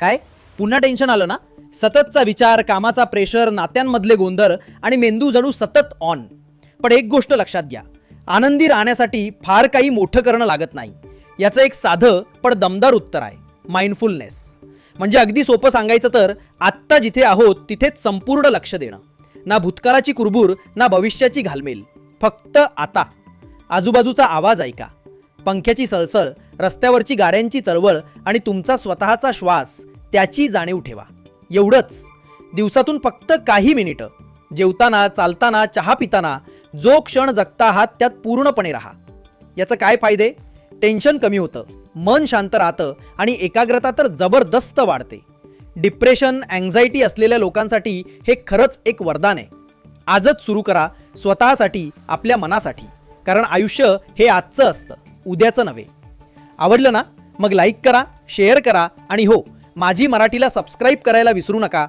काय? पुन्हा टेन्शन आलं ना? सततचा विचार कामाचा प्रेशर नात्यांमधले गोंधळ आणि मेंदू जणू सतत ऑन पण एक गोष्ट लक्षात घ्या. आनंदी राहण्यासाठी फार काही मोठं करणं लागत नाही. याचं एक साधं पण दमदार उत्तर आहे. माइंडफुलनेस म्हणजे अगदी सोपं सांगायचं तर आत्ता जिथे आहोत तिथेच संपूर्ण लक्ष देणं. ना भूतकाळाची कुरबूर ना भविष्याची घालमेल. फक्त आता. आजूबाजूचा आवाज ऐका. पंख्याची सळसळ रस्त्यावरची गाड्यांची चळवळ आणि तुमचा स्वतःचा श्वास त्याची जाणीव ठेवा. एवढंच. दिवसातून फक्त काही मिनिटं. जेवताना चालताना चहा पिताना जो क्षण जगता आहात त्यात पूर्णपणे राहा. याचं काय फायदे? टेन्शन कमी होतं मन शांत राहतं आणि एकाग्रता तर जबरदस्त वाढते. डिप्रेशन अँझायटी असलेल्या लोकांसाठी हे खरंच एक वरदान आहे. आजच सुरू करा स्वतःसाठी आपल्या मनासाठी. कारण आयुष्य हे आजचं असतं. उद्याचं नव्हे. आवडलं ना? मग लाईक करा शेअर करा आणि हो माझी मराठीला सबस्क्राईब करायला विसरू नका.